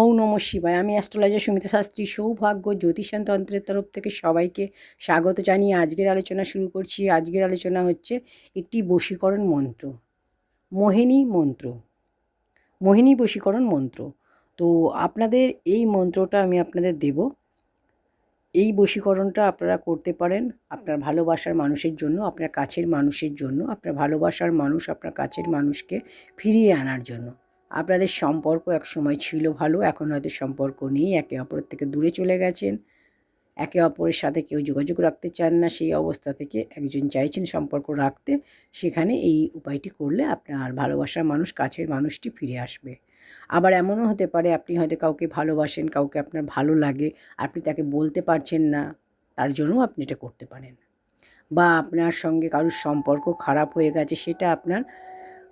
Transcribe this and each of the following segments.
ও নম শিবায়। আমি অ্যাস্ট্রোলজার সুমিতা শাস্ত্রী সৌভাগ্য জ্যোতিষান তন্ত্রের তরফ থেকে সবাইকে স্বাগত জানিয়ে আজকের আলোচনা শুরু করছি। আজকের আলোচনা হচ্ছে একটি বশীকরণ মন্ত্র, মোহিনী মন্ত্র, মোহিনী বশীকরণ মন্ত্র। তো আপনাদের এই মন্ত্রটা আমি আপনাদের দেব। এই বশীকরণটা আপনারা করতে পারেন আপনার ভালোবাসার মানুষের জন্য, আপনার কাছের মানুষের জন্য, আপনার ভালোবাসার মানুষ আপনার কাছের মানুষকে ফিরিয়ে আনার জন্য। আপনাদের সম্পর্ক এক সময় ছিল ভালো, এখন হয়তো সম্পর্ক নেই, একে অপরের থেকে দূরে চলে গেছেন। একে অপরের সাথে কেউ যোগাযোগ রাখতে চান না, সেই অবস্থা থেকে একজন চাইছেন সম্পর্ক রাখতে, সেখানে এই উপায়টি করলে আপনার ভালোবাসার মানুষ, কাছের মানুষটি ফিরে আসবে। আবার এমনও হতে পারে, আপনি হয়তো কাউকে ভালোবাসেন, কাউকে আপনার ভালো লাগে, আপনি তাকে বলতে পারছেন না, তার জন্যও আপনি এটা করতে পারেন। বা আপনার সঙ্গে কারোর সম্পর্ক খারাপ হয়ে গেছে, সেটা আপনার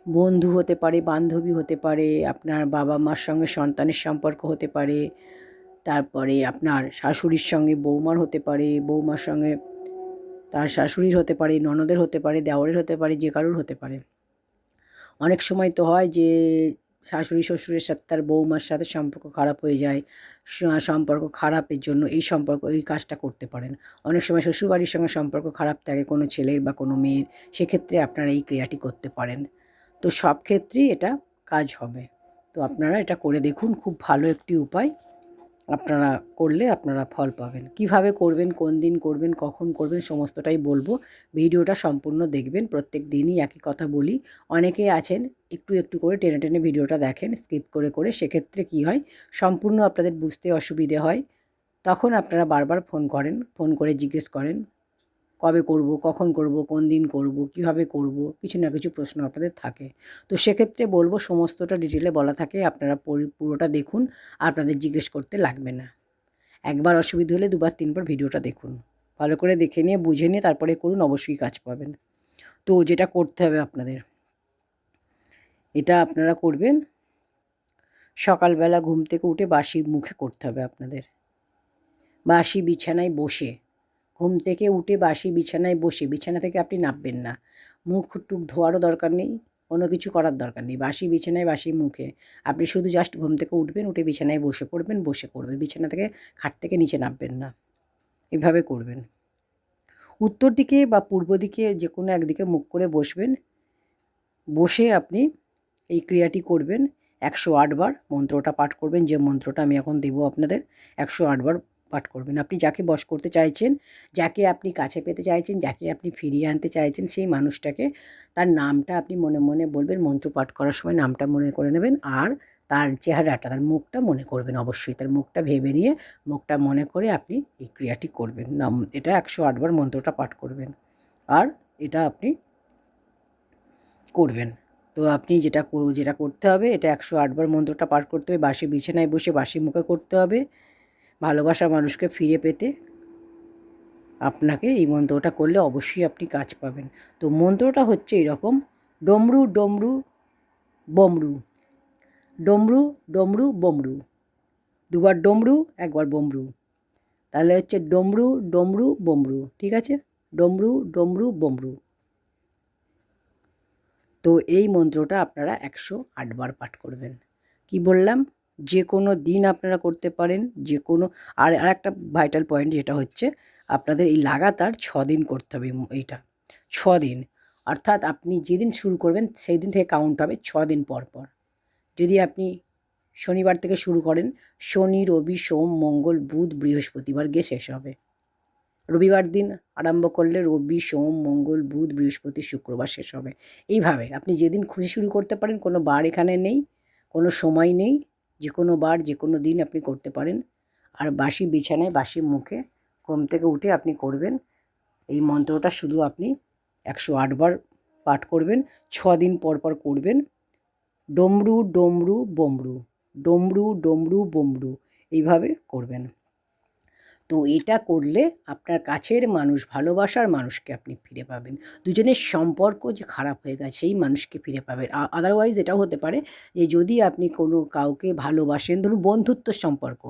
বন্ধু হতে পারে, বান্ধবী হতে পারে, আপনার বাবা মার সঙ্গে সন্তানের সম্পর্ক হতে পারে, তারপরে আপনার শাশুড়ির সঙ্গে বৌমার হতে পারে, বৌমার সঙ্গে তার শাশুড়ির হতে পারে, ননদের হতে পারে দেওয়ারের হতে পারে, যে কারোর হতে পারে। অনেক সময় তো হয় যে শাশুড়ি, শ্বশুরের সাথে তার বৌমার সাথে সম্পর্ক খারাপ হয়ে যায় সম্পর্ক খারাপের জন্য এই সম্পর্ক, এই কাজটা করতে পারেন। অনেক সময় শ্বশুরবাড়ির সঙ্গে সম্পর্ক খারাপ থাকে কোনো ছেলের বা কোনো মেয়ের, সেক্ষেত্রে আপনারা এই ক্রিয়াটি করতে পারেন। তো সব ক্ষেত্রেই এটা কাজ হবে। তো আপনারা এটা করে দেখুন, খুব ভালো একটি উপায়। আপনারা করলে আপনারা ফল পাবেন। কীভাবে করবেন, কোন দিন করবেন, কখন করবেন, সমস্তটাই বলব। ভিডিওটা সম্পূর্ণ দেখবেন, প্রত্যেক দিনই একই কথা বলি। অনেকে আছেন, একটু একটু করে টেনে টেনে ভিডিওটা দেখেন, স্কিপ করে করে, সেক্ষেত্রে কি হয়, সম্পূর্ণ আপনাদের বুঝতে অসুবিধে হয়। তখন আপনারা বারবার ফোন করেন, ফোন করে জিজ্ঞেস করেন কবে করব, কখন করব, কোন দিন করব, কীভাবে করব, কিছু না কিছু প্রশ্ন আপনাদের থাকে। তো সেক্ষেত্রে বলব সমস্তটা ডিটেলে বলা থাকে, আপনারা পুরোটা দেখুন, আপনাদের জিজ্ঞেস করতে লাগবে না। একবার অসুবিধা হলে দুবার তিনবার ভিডিওটা দেখুন। ভালো করে দেখে নিয়ে, বুঝে নিয়ে, তারপরে করুন, অবশ্যই কাজ পাবেন। তো যেটা করতে হবে আপনাদের, এটা আপনারা করবেন, সকালবেলা ঘুম থেকে উঠে বাসি মুখে করতে হবে আপনাদের। বাসি বিছানায় বসে ঘুম থেকে উঠে বাসি বিছানায় বসে, বিছানা থেকে আপনি নামবেন না। মুখ টুক ধোয়ারও দরকার নেই কোনো কিছু করার দরকার নেই। বাসি বিছানায় বাসি মুখে। আপনি শুধু জাস্ট ঘুম থেকে উঠবেন, উঠে বিছানায় বসে পড়বেন, বসে করবেন বিছানা থেকে খাট থেকে নিচে নামবেন না। এভাবে করবেন। উত্তর দিকে বা পূর্ব দিকে যে কোনো একদিকে মুখ করে বসবেন। বসে আপনি এই ক্রিয়াটি করবেন। একশো আটবার মন্ত্রটা পাঠ করবেন। যে মন্ত্রটা আমি এখন দেবো আপনাদের, একশো আটবার পাঠ করবেন। আপনি যাকে বশ করতে চাইছেন, যাকে আপনি কাছে পেতে চাইছেন, যাকে আপনি ফিরিয়ে আনতে চাইছেন, সেই মানুষটাকে তার নামটা আপনি মনে মনে বলবেন, মন্ত্র পাঠ করার সময় নামটা মনে করে নেবেন আর তার চেহারাটা, তার মুখটা মনে করবেন অবশ্যই। তার মুখটা ভেবে নিয়ে মুখটা মনে করে আপনি এই ক্রিয়াটি করবেন। নাম, এটা একশো আটবার মন্ত্রটা পাঠ করবেন আর এটা আপনি করবেন। তো আপনি যেটা যেটা করতে হবে, এটা একশো আটবার মন্ত্রটা পাঠ করতে হবে। বাসি বিছানায় বসে বাসি মুখে করতে হবে। ভালোবাসা মানুষকে ফিরে পেতে আপনাকে এই মন্ত্রটা করলে অবশ্যই আপনি কাজ পাবেন। তো মন্ত্রটা হচ্ছে এরকম, ডমরু ডমরু, বমরু, ডমরু ডমরু, বমরু, দুবার ডমরু, একবার বমরু, তাহলে হচ্ছে ডমরু ডমরু, বমরু, ঠিক আছে? ডমরু ডমরু, বমরু। তো এই মন্ত্রটা আপনারা একশো আটবার পাঠ করবেন। কি বললাম? যে কোনো দিন আপনারা করতে পারেন, যে কোনো, আর আর একটা ভাইটাল পয়েন্ট যেটা হচ্ছে, আপনাদের এই লাগাতার ছ দিন করতে হবে এইটা, ছ দিন। অর্থাৎ আপনি যেদিন শুরু করবেন সেই দিন থেকে কাউন্ট হবে ছ দিন পর পর। যদি আপনি শনিবার থেকে শুরু করেন, শনি, রবি, সোম, মঙ্গল, বুধ, বৃহস্পতিবার গিয়ে শেষ হবে। রবিবার দিন আরম্ভ করলে রবি, সোম, মঙ্গল, বুধ, বৃহস্পতি, শুক্রবার শেষ হবে। এইভাবে আপনি যেদিন খুশি শুরু করতে পারেন, কোনো বার এখানে নেই, কোনো সময় নেই যে কোনো বার যে কোনো দিন আপনি করতে পারেন। আর বাসি বিছানায়, বাসি মুখে ঘুম থেকে উঠে আপনি করবেন। এই মন্ত্রটা শুধু আপনি একশো আটবার পাঠ করবেন, ছ দিন পর পর করবেন। ডমরু ডমরু, বমরু, ডমরু ডমরু, বমরু, এইভাবে করবেন। তো এটা করলে আপনার কাছের মানুষ, ভালোবাসার মানুষকে আপনি ফিরে পাবেন। দুজনের সম্পর্ক যে খারাপ হয়ে গেছে, সেই মানুষকে ফিরে পাবেন। আদারওয়াইজ এটাও হতে পারে যে যদি আপনি কোনো কাউকে ভালোবাসেন, ধরুন বন্ধুত্ব সম্পর্ক,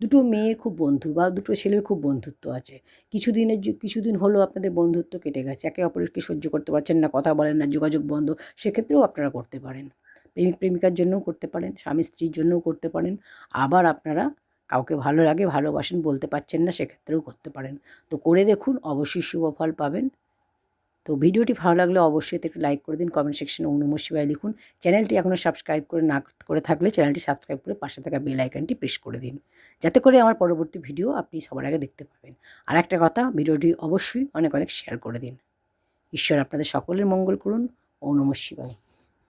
দুটো মেয়ের খুব বন্ধু বা দুটো ছেলের খুব বন্ধুত্ব আছে। কিছুদিনের কিছুদিন হলো আপনাদের বন্ধুত্ব কেটে গেছে, একে অপরকে সহ্য করতে পারছেন না, কথা বলেন না, যোগাযোগ বন্ধ, সেক্ষেত্রেও আপনারা করতে পারেন। প্রেমিক প্রেমিকার জন্যও করতে পারেন স্বামী স্ত্রীর জন্যও করতে পারেন। আবার আপনারা কাউকে ভালো লাগে, ভালোবাসেন, বলতে পারছেন না, সেক্ষেত্রেও করতে পারেন। তো করে দেখুন, অবশ্যই শুভ ফল পাবেন। তো ভিডিওটি ভালো লাগলে অবশ্যই একটু লাইক করে দিন কমেন্ট সেকশনে ওম নমঃ লিখুন। চ্যানেলটি এখনও সাবস্ক্রাইব করে না, করে থাকলে চ্যানেলটি সাবস্ক্রাইব করে পাশে থাকা বেল আইকনটি প্রেস করে দিন। যাতে করে আমার পরবর্তী ভিডিও আপনি সবার আগে দেখতে পাবেন। আর একটা কথা, ভিডিওটি অবশ্যই অনেক অনেক শেয়ার করে দিন। ঈশ্বর আপনাদের সকলের মঙ্গল করুন। ও নমঃ